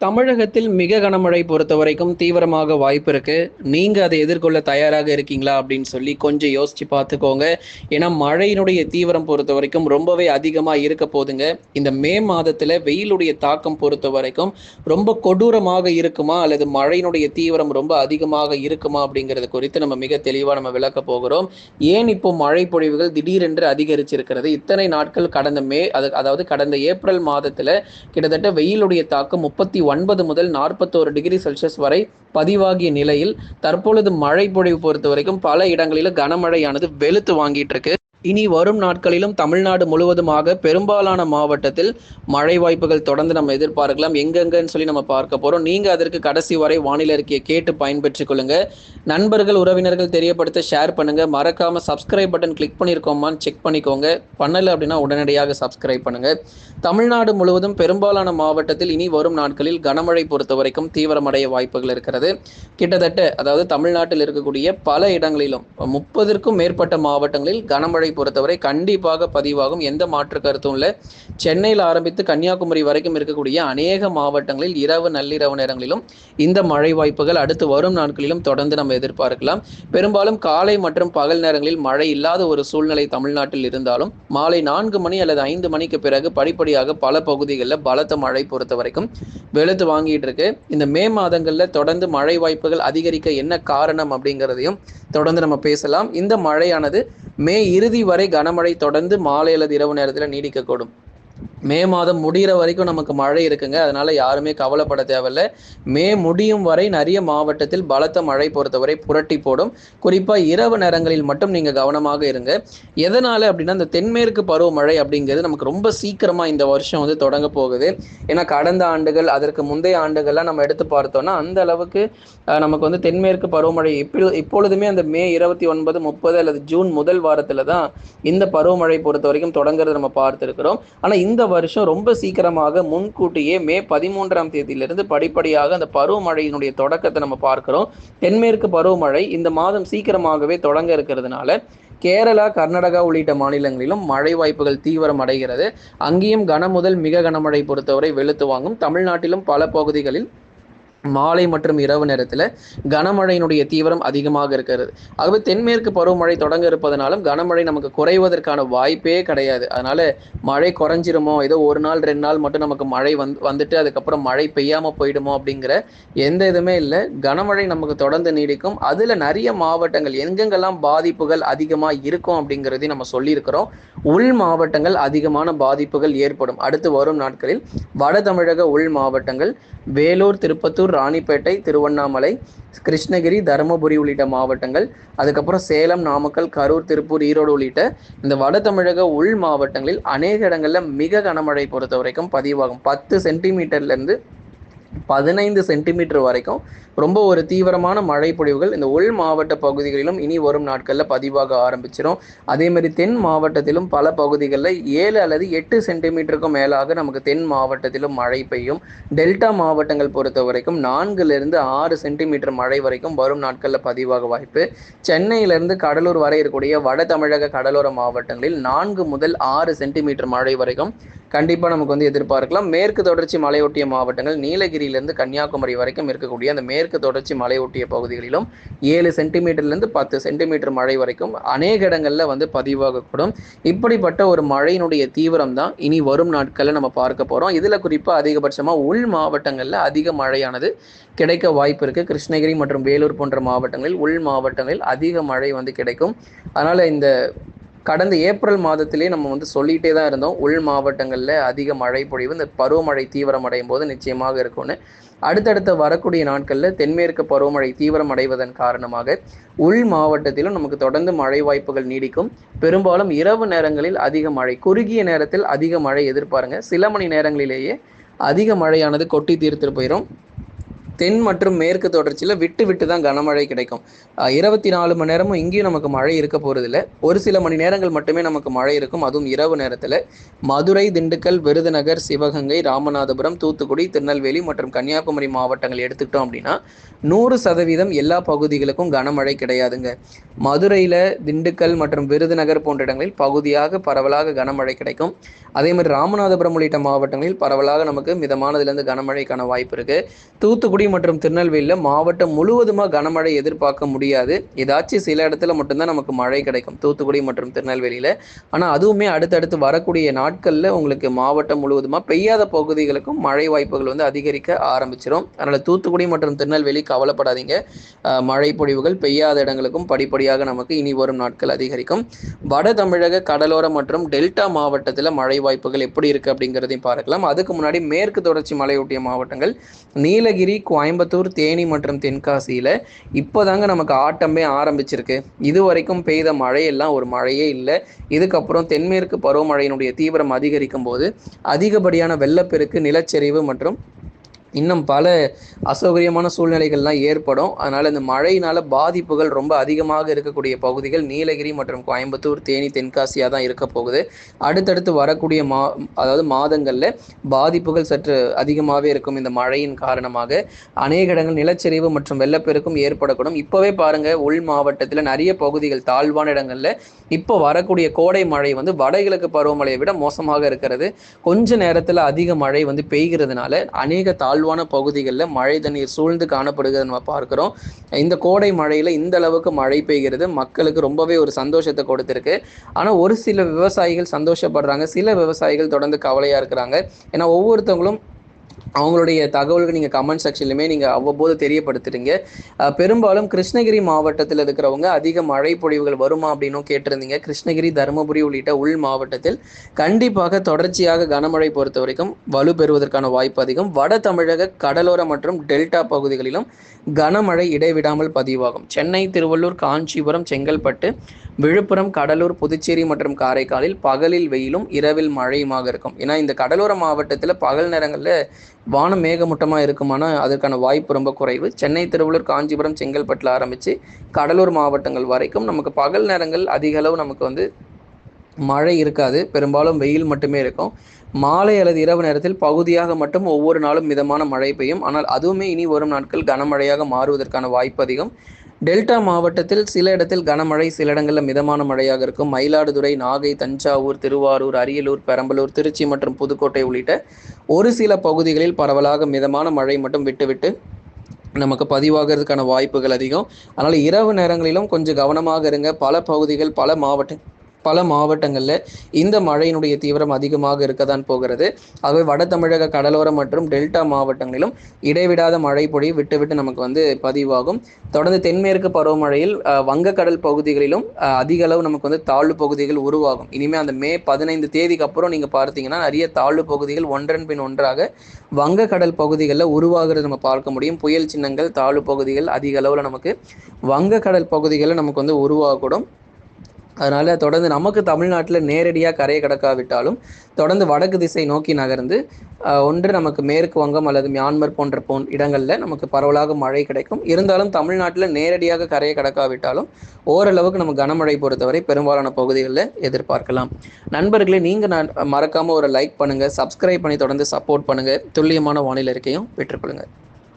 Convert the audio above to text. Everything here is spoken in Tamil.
தமிழகத்தில் மிக கனமழை பொறுத்த வரைக்கும் தீவிரமாக வாய்ப்பு இருக்கு. நீங்க அதை எதிர்கொள்ள தயாராக இருக்கீங்களா அப்படின்னு சொல்லி கொஞ்சம் யோசிச்சு பார்த்துக்கோங்க. ஏன்னா மழையினுடைய தீவிரம் பொறுத்த வரைக்கும் ரொம்பவே அதிகமா இருக்க போதுங்க. இந்த மே மாதத்துல வெயிலுடைய தாக்கம் பொறுத்த வரைக்கும் ரொம்ப கொடூரமாக இருக்குமா? அல்லது மழையினுடைய தீவிரம் ரொம்ப அதிகமாக இருக்குமா? அப்படிங்கிறது குறித்து நம்ம மிக தெளிவா நம்ம விளக்க போகிறோம். ஏன் இப்போ மழை பொழிவுகள் திடீரென்று அதிகரிச்சிருக்கிறது? இத்தனை நாட்கள் கடந்த மே அது அதாவது கடந்த ஏப்ரல் மாதத்துல கிட்டத்தட்ட வெயிலுடைய தாக்கம் முப்பத்தி ஒன்பது முதல் நாற்பத்தோரு டிகிரி செல்சியஸ் வரை பதிவாகிய நிலையில் தற்பொழுது மழை பொழிவு பொறுத்த வரைக்கும் பல இடங்களிலும் கனமழையானது வெளுத்து வாங்கிட்டு இருக்கு. இனி வரும் நாட்களிலும் தமிழ்நாடு முழுவதுமாக பெரும்பாலான மாவட்டத்தில் மழை வாய்ப்புகள் தொடர்ந்து நம்ம எதிர்பார்க்கலாம். எங்கெங்கன்னு சொல்லி நம்ம பார்க்க போறோம். நீங்க அதற்கு கடைசி வரை வானிலை அறிக்கையை கேட்டு பயன்பெற்றுக் கொள்ளுங்க. நண்பர்கள் உறவினர்கள் தெரியப்படுத்த ஷேர் பண்ணுங்க. மறக்காம சப்ஸ்கிரைப் பட்டன் கிளிக் பண்ணியிருக்கோமான்னு செக் பண்ணிக்கோங்க. பண்ணலை அப்படின்னா உடனடியாக சப்ஸ்கிரைப் பண்ணுங்க. தமிழ்நாடு முழுவதும் பெரும்பாலான மாவட்டத்தில் இனி வரும் நாட்களில் கனமழை பொறுத்த வரைக்கும் தீவிரமடைய வாய்ப்புகள் இருக்கிறது. கிட்டத்தட்ட அதாவது தமிழ்நாட்டில் இருக்கக்கூடிய பல இடங்களிலும் முப்பதற்கும் மேற்பட்ட மாவட்டங்களில் கனமழை பொறுத்தவரை கண்டிப்பாக பதிவாகும். எந்த மாற்று கருத்தும் இல்லை. சென்னையில் ஆரம்பித்து கன்னியாகுமரி வரைக்கும் இருக்கக்கூடிய அநேக மாவட்டங்களில் இரவு நள்ளிரவு நேரங்களிலும் இந்த மழை வாய்ப்புகள் அடுத்து வரும் நாட்களிலும் தொடர்ந்து நம்ம எதிர்பார்க்கலாம். பெரும்பாலும் காலை மற்றும் பகல் நேரங்களில் மழை இல்லாத ஒரு சூழ்நிலை தமிழ்நாட்டில் இருந்தாலும் மாலை நான்கு மணி அல்லது ஐந்து மணிக்கு பிறகு படிப்படியாக பல பகுதிகளில் பலத்த மழை பொறுத்த வரைக்கும் வெளுத்து வாங்கிட்டு இருக்கு. இந்த மே மாதங்களில் தொடர்ந்து மழை வாய்ப்புகள் அதிகரிக்க என்ன காரணம் அப்படிங்கிறதையும் தொடர்ந்து நம்ம பேசலாம். இந்த மழையானது மே இறுதி வரை கனமழை தொடர்ந்து மாலை அல்லது இரவு நேரத்தில் நீடிக்கக்கூடும். மே மாதம் முடிகிற வரைக்கும் நமக்கு மழை இருக்குங்க. அதனால யாருமே கவலைப்பட தேவையில்ல. மே முடியும் வரை நிறைய மாவட்டத்தில் பலத்த மழை பொறுத்தவரை புரட்டி போடும். குறிப்பாக இரவு நேரங்களில் மட்டும் நீங்கள் கவனமாக இருங்க. எதனால அப்படின்னா இந்த தென்மேற்கு பருவமழை அப்படிங்கிறது நமக்கு ரொம்ப சீக்கிரமாக இந்த வருஷம் வந்து தொடங்க போகுது. ஏன்னா கடந்த ஆண்டுகள் அதற்கு முந்தைய ஆண்டுகள்லாம் நம்ம எடுத்து பார்த்தோம்னா அந்த அளவுக்கு நமக்கு வந்து தென்மேற்கு பருவமழை இப்போ இப்பொழுதுமே அந்த மே இருபத்தி ஒன்பது முப்பது அல்லது ஜூன் முதல் வாரத்தில் தான் இந்த பருவமழை பொறுத்த வரைக்கும் தொடங்குறத நம்ம பார்த்துருக்கிறோம். ஆனால் இந்த வருஷம் ரொம்ப சீக்கிரமாக முன்கூட்டியே மே பதிமூன்றாம் தேதியிலிருந்து படிப்படியாக அந்த பருவமழையினுடைய தொடக்கத்தை நம்ம பார்க்கிறோம். தென்மேற்கு பருவமழை இந்த மாதம் சீக்கிரமாகவே தொடங்க இருக்கிறதுனால கேரளா கர்நாடகா உள்ளிட்ட மாநிலங்களிலும் மழை வாய்ப்புகள் தீவிரம் அடைகிறது. அங்கேயும் கன முதல் மிக கனமழை பொறுத்தவரை வெளுத்து வாங்கும். தமிழ்நாட்டிலும் பல பகுதிகளில் மாலை மற்றும் இரவு நேரத்தில் கனமழையினுடைய தீவிரம் அதிகமாக இருக்கிறது. ஆகவே தென்மேற்கு பருவமழை தொடங்க இருப்பதனாலும் கனமழை நமக்கு குறைவதற்கான வாய்ப்பே கிடையாது. அதனால மழை குறைஞ்சிருமோ ஏதோ ஒரு நாள் ரெண்டு நாள் மட்டும் நமக்கு மழை வந்து வந்துட்டு அதுக்கப்புறம் மழை பெய்யாம போயிடுமோ அப்படிங்கிற எந்த இதுவுமே இல்லை. கனமழை நமக்கு தொடர்ந்து நீடிக்கும். அதுல நிறைய மாவட்டங்கள் எங்கெங்கெல்லாம் பாதிப்புகள் அதிகமா இருக்கும் அப்படிங்கிறதையும் நம்ம சொல்லியிருக்கிறோம். உள் மாவட்டங்கள் அதிகமான பாதிப்புகள் ஏற்படும். அடுத்து வரும் நாட்களில் வட தமிழக உள் மாவட்டங்கள் வேலூர் திருப்பத்தூர் ராணிப்பேட்டை திருவண்ணாமலை கிருஷ்ணகிரி தருமபுரி உள்ளிட்ட மாவட்டங்கள் அதுக்கப்புறம் சேலம் நாமக்கல் கரூர் திருப்பூர் ஈரோடு உள்ளிட்ட இந்த வட தமிழக உள் மாவட்டங்களில் அநேக இடங்களில் மிக கனமழை பொறுத்த வரைக்கும் பதிவாகும். பத்து சென்டிமீட்டர்லேருந்து பதினைந்து சென்டிமீட்டர் வரைக்கும் ரொம்ப ஒரு தீவிரமான மழை பொழிவுகள் இந்த உள் மாவட்ட பகுதிகளிலும் இனி வரும் நாட்களில் பதிவாக ஆரம்பிச்சிடும் அதே மாதிரி தென் மாவட்டத்திலும் பல பகுதிகளில் ஏழு அல்லது எட்டு சென்டிமீட்டருக்கும் மேலாக நமக்கு தென் மாவட்டத்திலும் மழை பெய்யும். டெல்டா மாவட்டங்கள் பொறுத்த வரைக்கும் நான்குலேருந்து ஆறு சென்டிமீட்டர் மழை வரைக்கும் வரும் நாட்களில் பதிவாக வாய்ப்பு. சென்னையிலிருந்து கடலூர் வரை இருக்கக்கூடிய வட தமிழக கடலோர மாவட்டங்களில் நான்கு முதல் ஆறு சென்டிமீட்டர் மழை வரைக்கும் கண்டிப்பாக நமக்கு வந்து எதிர்பார்க்கலாம். மேற்கு தொடர்ச்சி மலையொட்டிய மாவட்டங்கள் நீலகிரியிலேருந்து கன்னியாகுமரி வரைக்கும் இருக்கக்கூடிய அந்த மேற்கு தொடர்ச்சி மலையொட்டிய பகுதிகளிலும் ஏழு சென்டிமீட்டர்லேருந்து பத்து சென்டிமீட்டர் மழை வரைக்கும் அநேக இடங்களில் வந்து பதிவாகக்கூடும். இப்படிப்பட்ட ஒரு மழையினுடைய தீவிரம் தான் இனி வரும் நாட்களில் நம்ம பார்க்க போகிறோம் இதில் குறிப்பாக அதிகபட்சமாக உள் மாவட்டங்களில் அதிக மழையானது கிடைக்க வாய்ப்பு இருக்குது கிருஷ்ணகிரி மற்றும் வேலூர் போன்ற மாவட்டங்களில் உள் மாவட்டங்களில் அதிக மழை வந்து கிடைக்கும். அதனால் இந்த கடந்த ஏப்ரல் மாதத்திலே நம்ம வந்து சொல்லிகிட்டே தான் இருந்தோம். உள் மாவட்டங்களில் அதிக மழை பொழிவு இந்த பருவமழை தீவிரம் அடையும் போது நிச்சயமாக இருக்கும்னு. அடுத்தடுத்த வரக்கூடிய நாட்களில் தென்மேற்கு பருவமழை தீவிரம் அடைவதன் காரணமாக உள் மாவட்டத்திலும் நமக்கு தொடர்ந்து மழை வாய்ப்புகள் நீடிக்கும். பெரும்பாலும் இரவு நேரங்களில் அதிக மழை குறுகிய நேரத்தில் அதிக மழை எதிர்பாருங்க. சில மணி நேரங்களிலேயே அதிக மழையானது கொட்டி தீர்த்துட்டு போயிடும் தென் மற்றும் மேற்கு தொடர்ச்சியில் விட்டு விட்டு தான் கனமழை கிடைக்கும். இருபத்தி நாலு மணி நேரமும் இங்கேயும் நமக்கு மழை இருக்க போகிறதில்ல ஒரு சில மணி நேரங்கள் மட்டுமே நமக்கு மழை இருக்கும். அதுவும் இரவு நேரத்தில். மதுரை திண்டுக்கல் விருதுநகர் சிவகங்கை ராமநாதபுரம் தூத்துக்குடி திருநெல்வேலி மற்றும் கன்னியாகுமரி மாவட்டங்கள் எடுத்துக்கிட்டோம் அப்படின்னா நூறு சதவீதம் எல்லா பகுதிகளுக்கும் கனமழை கிடையாதுங்க. மதுரையில் திண்டுக்கல் மற்றும் விருதுநகர் போன்ற இடங்களில் பகுதியாக பரவலாக கனமழை கிடைக்கும். அதே மாதிரி ராமநாதபுரம் உள்ளிட்ட மாவட்டங்களில் பரவலாக நமக்கு மிதமானதுலேருந்து கனமழைக்கான வாய்ப்பு இருக்குது தூத்துக்குடி மற்றும் திருநெல்வேலியில் மாவட்டம் முழுவதுமாக கனமழை எதிர்பார்க்க முடியாது. ஏதாச்சும் சில இடத்துல மட்டும்தான் நமக்கு மழை கிடைக்கும். தூத்துக்குடி மற்றும் திருநெல்வேலியில். ஆனால் அதுவுமே அடுத்தடுத்து வரக்கூடிய நாட்களில் உங்களுக்கு மாவட்டம் முழுவதுமாக பெய்யாத பகுதிகளுக்கும் மழை வாய்ப்புகள் வந்து அதிகரிக்க ஆரம்பிச்சிடும் அதனால் தூத்துக்குடி மற்றும் திருநெல்வேலி கவலைப்படாதீங்க. மழை பொழிவுகள் பெய்யாத இடங்களுக்கும் படிப்படியாக நமக்கு இனி வரும் நாட்கள் அதிகரிக்கும். வட தமிழக கடலோர மற்றும் டெல்டா மாவட்டத்தில் மழை வாய்ப்புகள் எப்படி இருக்குது அப்படிங்கிறதையும் பார்க்கலாம். அதுக்கு முன்னாடி மேற்கு தொடர்ச்சி மலையொட்டிய மாவட்டங்கள் நீலகிரி கோயம்புத்தூர் தேனி மற்றும் தென்காசியில் இப்போதாங்க நமக்கு ஆட்டமே ஆரம்பிச்சிருக்கு. இது வரைக்கும் பெய்த மழையெல்லாம் ஒரு மழையே இல்லை. இதுக்கப்புறம் தென்மேற்கு பருவமழையினுடைய தீவிரம் அதிகரிக்கும் போது அதிகப்படியான வெள்ளப்பெருக்கு நிலச்சரிவு மற்றும் இன்னும் பல அசௌகரியமான சூழ்நிலைகள்லாம் ஏற்படும். அதனால் இந்த மழையினால் பாதிப்புகள் ரொம்ப அதிகமாக இருக்கக்கூடிய பகுதிகள் நீலகிரி மற்றும் கோயம்புத்தூர் தேனி தென்காசியாக தான் இருக்க போகுது. அடுத்தடுத்து வரக்கூடிய மா அதாவது மாதங்களில் பாதிப்புகள் சற்று அதிகமாகவே இருக்கும் இந்த மழையின் காரணமாக. அநேக இடங்கள் நிலச்சரிவு மற்றும் வெள்ளப்பெருக்கும் ஏற்படக்கூடும். இப்போவே பாருங்கள் உள் மாவட்டத்தில் நிறைய பகுதிகள் தாழ்வான இடங்களில் இப்போ வரக்கூடிய கோடை மழை வந்து வடகிழக்கு பருவமழையை விட மோசமாக இருக்கிறது. கொஞ்ச நேரத்தில் அதிக மழை வந்து பெய்கிறதுனால அநேக தாழ்வான பகுதிகளில் மழை தண்ணீர் சூழ்ந்து காணப்படுகிறது நம்ம பார்க்குறோம். இந்த கோடை மழையில் இந்த அளவுக்கு மழை பெய்கிறது. மக்களுக்கு ரொம்பவே ஒரு சந்தோஷத்தை கொடுத்துருக்கு. ஆனால் ஒரு சில விவசாயிகள் சந்தோஷப்படுறாங்க. சில விவசாயிகள் தொடர்ந்து கவலையாக இருக்கிறாங்க. ஏன்னா ஒவ்வொருத்தவங்களும் அவங்களுடைய தகவல்கள் நீங்கள் கமெண்ட் செக்ஷன்லையுமே நீங்கள் அவ்வப்போது தெரியப்படுத்துறீங்க பெரும்பாலும் கிருஷ்ணகிரி மாவட்டத்தில் இருக்கிறவங்க அதிக மழை பொழிவுகள் வருமா அப்படின்னும் கேட்டிருந்தீங்க. கிருஷ்ணகிரி தருமபுரி உள்ளிட்ட உள் மாவட்டத்தில் கண்டிப்பாக தொடர்ச்சியாக கனமழை பொறுத்த வரைக்கும் வலு பெறுவதற்கான வாய்ப்பு அதிகம். வட தமிழக கடலோர மற்றும் டெல்டா பகுதிகளிலும் கனமழை இடைவிடாமல் பதிவாகும். சென்னை திருவள்ளூர் காஞ்சிபுரம் செங்கல்பட்டு விழுப்புரம் கடலூர் புதுச்சேரி மற்றும் காரைக்காலில் பகலில் வெயிலும் இரவில் மழையுமாக இருக்கும். ஏன்னா இந்த கடலோர மாவட்டத்தில் பகல் நேரங்களில் வானம் மேகமூட்டமாக இருக்குமான அதற்கான வாய்ப்பு ரொம்ப குறைவு. சென்னை திருவள்ளூர் காஞ்சிபுரம் செங்கல்பட்டில் ஆரம்பித்து கடலூர் மாவட்டங்கள் வரைக்கும் நமக்கு பகல் நேரங்கள் அதிக அளவு நமக்கு வந்து மழை இருக்காது. பெரும்பாலும் வெயில் மட்டுமே இருக்கும். மாலை அல்லது இரவு நேரத்தில் பகுதியாக மட்டும் ஒவ்வொரு நாளும் மிதமான மழை பெய்யும். ஆனால் அதுவுமே இனி வரும் நாட்கள் கனமழையாக மாறுவதற்கான வாய்ப்பு அதிகம். டெல்டா மாவட்டத்தில் சில இடத்தில் கனமழை சில இடங்களில் மிதமான மழையாக இருக்கும். மயிலாடுதுறை நாகை தஞ்சாவூர் திருவாரூர் அரியலூர் பெரம்பலூர் திருச்சி மற்றும் புதுக்கோட்டை உள்ளிட்ட ஒரு சில பகுதிகளில் பரவலாக மிதமான மழை மட்டும் விட்டுவிட்டு நமக்கு பதிவாகிறதுக்கான வாய்ப்புகள் அதிகம். அதனால் இரவு நேரங்களிலும் கொஞ்சம் கவனமாக இருங்க. பல பகுதிகள் பல மாவட்ட பல மாவட்டங்களில் இந்த மழையினுடைய தீவிரம் அதிகமாக இருக்க தான் போகிறது. ஆகவே வட தமிழக கடலோரம் மற்றும் டெல்டா மாவட்டங்களிலும் இடைவிடாத மழை பொழி விட்டு விட்டு நமக்கு வந்து பதிவாகும். தொடர்ந்து தென்மேற்கு பருவமழையில் வங்கக்கடல் பகுதிகளிலும் அதிக அளவு நமக்கு வந்து தாழ்வு பகுதிகள் உருவாகும். இனிமேல் அந்த மே பதினைந்து தேதிக்கு அப்புறம் நீங்கள் பார்த்தீங்கன்னா நிறைய தாழ்வு பகுதிகள் ஒன்றன் பின் ஒன்றாக வங்கக்கடல் பகுதிகளில் உருவாகிறது நம்ம பார்க்க முடியும். புயல் சின்னங்கள் தாழ்வு பகுதிகள் அதிக அளவில் நமக்கு வங்கக்கடல் பகுதிகளில் நமக்கு வந்து உருவாகக்கூடும். அதனால் தொடர்ந்து நமக்கு தமிழ்நாட்டில் நேரடியாக கரையை கடக்காவிட்டாலும் தொடர்ந்து வடக்கு திசை நோக்கி நகர்ந்து ஒன்று நமக்கு மேற்கு வங்கம் அல்லது மியான்மர் போன்ற போ இடங்களில் நமக்கு பரவலாக மழை கிடைக்கும். இருந்தாலும் தமிழ்நாட்டில் நேரடியாக கரையை கடக்காவிட்டாலும் ஓரளவுக்கு நம்ம கனமழை பொறுத்தவரை பெரும்பாலான பகுதிகளில் எதிர்பார்க்கலாம். நண்பர்களே நீங்கள் நான் மறக்காமல் ஒரு லைக் பண்ணுங்கள் சப்ஸ்கிரைப் பண்ணி தொடர்ந்து சப்போர்ட் பண்ணுங்கள் துல்லியமான வானிலை இருக்கையும் பெற்றுக்கொள்ளுங்கள்